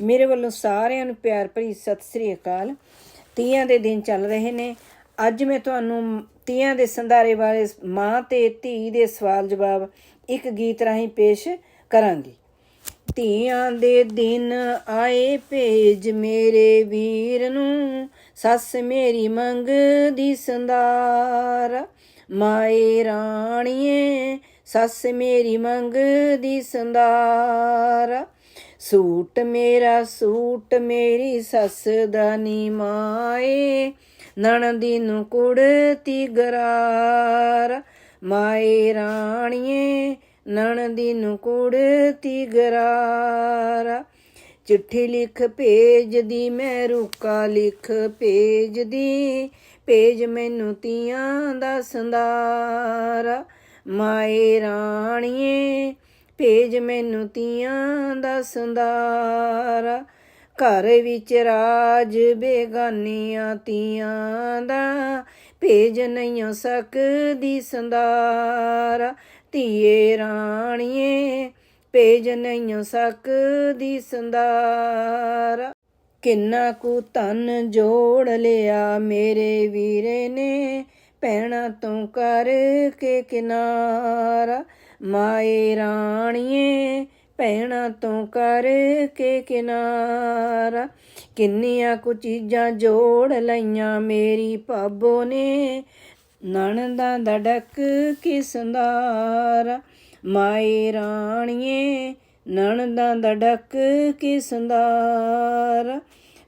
ਮੇਰੇ ਵੱਲੋਂ ਸਾਰਿਆਂ ਨੂੰ ਪਿਆਰ ਭਰੀ ਸਤਿ ਸ੍ਰੀ ਅਕਾਲ। ਤੀਆਂ ਦੇ ਦਿਨ ਚੱਲ ਰਹੇ ਨੇ। ਅੱਜ ਮੈਂ ਤੁਹਾਨੂੰ ਤੀਆਂ ਦੇ ਸੰਧਾਰੇ ਬਾਰੇ ਮਾਂ ਤੇ ਧੀ ਦੇ ਸਵਾਲ ਜਵਾਬ ਇੱਕ ਗੀਤ ਰਾਹੀਂ ਪੇਸ਼ ਕਰਾਂਗੀ। ਤੀਆਂ ਦੇ ਦਿਨ ਆਏ ਭੇਜ ਮੇਰੇ ਵੀਰ ਨੂੰ, ਸੱਸ ਮੇਰੀ ਮੰਗਦੀ ਸੰਦਾਰ ਮਾਏ ਰਾਣੀਏ, ਸੱਸ ਮੇਰੀ ਮੰਗਦੀ ਸੰਦਾਰ ਸੂਟ ਮੇਰਾ, ਸੂਟ ਮੇਰੀ ਸੱਸ ਦਾ ਨੀ ਮਾਏ। ਨਣਦੀ ਨੂੰ ਕੁੜਤੀ ਗਰਾਰ। ਮਾਏ ਰਾਣੀਏ ਨਣਦੀ ਨੂੰ ਕੁੜਤੀ ਗਰਾਰ। ਚਿੱਠੀ ਲਿਖ ਭੇਜਦੀ, ਮੈਂ ਰੁਕਾ ਲਿਖ ਭੇਜਦੀ। ਭੇਜ ਮੈਨੂੰ ਤੀਆਂ ਦਾ ਸੰਦਾਰਾ ਮਾਏ ਰਾਣੀਏ ਭੇਜ ਮੈਨੂੰ ਤੀਆਂ ਦਾ ਸੰਦਾਰਾ ਘਰ ਵਿੱਚ ਰਾਜ ਬੇਗਾਨੀਆਂ ਤੀਆਂ ਦਾ ਭੇਜ ਨਹੀਂ ਸਕਦੀ ਸੰਦਾਰਾ ਧੀਏ ਰਾਣੀਏ, ਭੇਜ ਨਹੀਂ ਸਕਦੀ ਸੰਦਾਰਾ ਕਿੰਨਾ ਕੁ ਤਨ ਜੋੜ ਲਿਆ ਮੇਰੇ ਵੀਰੇ ਨੇ ਪੈਣਾ ਤੋਂ ਕਰਕੇ ਕਿਨਾਰਾ। ਮਾਏ ਰਾਣੀਏ ਪੈਣਾ ਤੋਂ ਕਰਕੇ ਕਿਨਾਰਾ। ਕਿੰਨੀਆਂ ਕੁ ਚੀਜ਼ਾਂ ਜੋੜ ਲਈਆਂ ਮੇਰੀ ਭਾਬੋ ਨੇ, ਨਣਦਾਂ ਦਾ ਡੱਕ ਕੀ ਮਾਏ ਰਾਣੀਏ, ਨਣਦਾਂ ਦਾ ਡੱਕ ਕੀ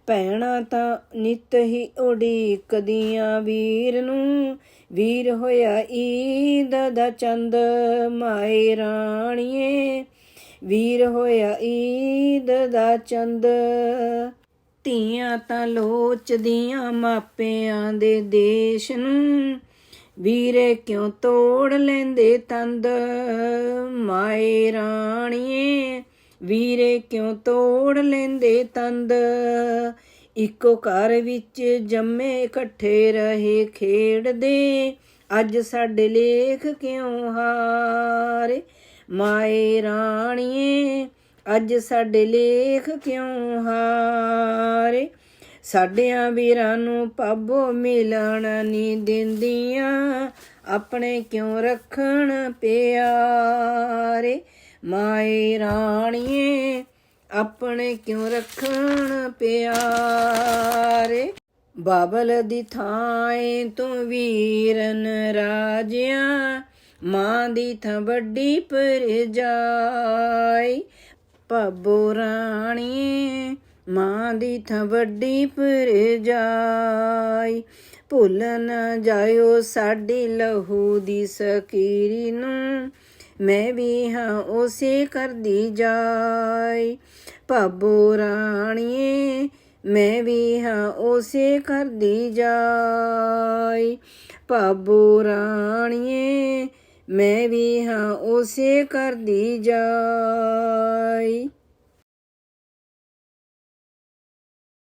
ਭੈਣਾ ਤਾਂ ਨਿਤ ਹੀ ਉਡੀਕਦੀਆਂ ਵੀਰ ਨੂੰ। ਵੀਰ ਹੋਇਆ ਈਦ ਦਾ ਚੰਦ, ਮਾਏ ਰਾਣੀਏ। ਵੀਰ ਹੋਇਆ ਈਦ ਦਾ ਚੰਦ, ਧੀਆਂ ਤਾਂ ਲੋਚਦੀਆਂ ਮਾਪਿਆਂ ਦੇ ਦੇਸ਼ ਨੂੰ। ਵੀਰੇ ਕਿਉਂ ਤੋੜ ਲੈਂਦੇ ਤੰਦ, ਮਾਏ ਰਾਣੀਏ। ਵੀਰੇ ਕਿਉਂ ਤੋੜ ਲੈਂਦੇ ਤੰਦ? ਇੱਕੋ ਘਰ ਵਿੱਚ ਜੰਮੇ ਇਕੱਠੇ ਰਹੇ ਖੇਡਦੇ। ਅੱਜ ਸਾਡੇ ਲੇਖ ਕਿਉਂ ਹਾਰੇ? ਮਾਏ ਰਾਣੀਏ, ਅੱਜ ਸਾਡੇ ਲੇਖ ਕਿਉਂ ਹਾਰੇ? ਸਾਡਿਆਂ ਵੀਰਾਂ ਨੂੰ ਪਾਬੋ ਮਿਲਣ ਨਹੀਂ ਦਿੰਦੀਆਂ। ਆਪਣੇ ਕਿਉਂ ਰੱਖਣ ਪਿਆਰੇ? ਮਾਏ ਰਾਣੀਏ, ਆਪਣੇ ਕਿਉਂ ਰੱਖਣ ਪਿਆਰੇ? ਬਾਬਲ ਦੀ ਥਾਂ ਤੂੰ ਵੀਰਨ ਰਾਜਿਆਂ, ਮਾਂ ਦੀ ਥਾਂ ਵੱਡੀ ਪਰਜਾਈ ਪੱਬੋ ਰਾਣੀਏ, ਮਾਂ ਦੀ ਥਾਂ ਵੱਡੀ ਪਰਜਾਈ ਭੁੱਲ ਨਾ ਜਾਇਓ ਸਾਡੀ ਲਹੂ ਦੀ ਸਕੀਰੀ ਨੂੰ ਮੈਂ ਵੀ ਹਾਂ ਉਸੇ ਕਰਦੀ ਜਾਈ ਭਾਬੋ ਰਾਣੀਏ, ਮੈਂ ਵੀ ਹਾਂ ਉਸੇ ਕਰਦੀ ਜਾਈ ਭਾਬੋ ਰਾਣੀਏ, ਮੈਂ ਵੀ ਹਾਂ ਉਸੇ ਕਰਦੀ ਜਾਈ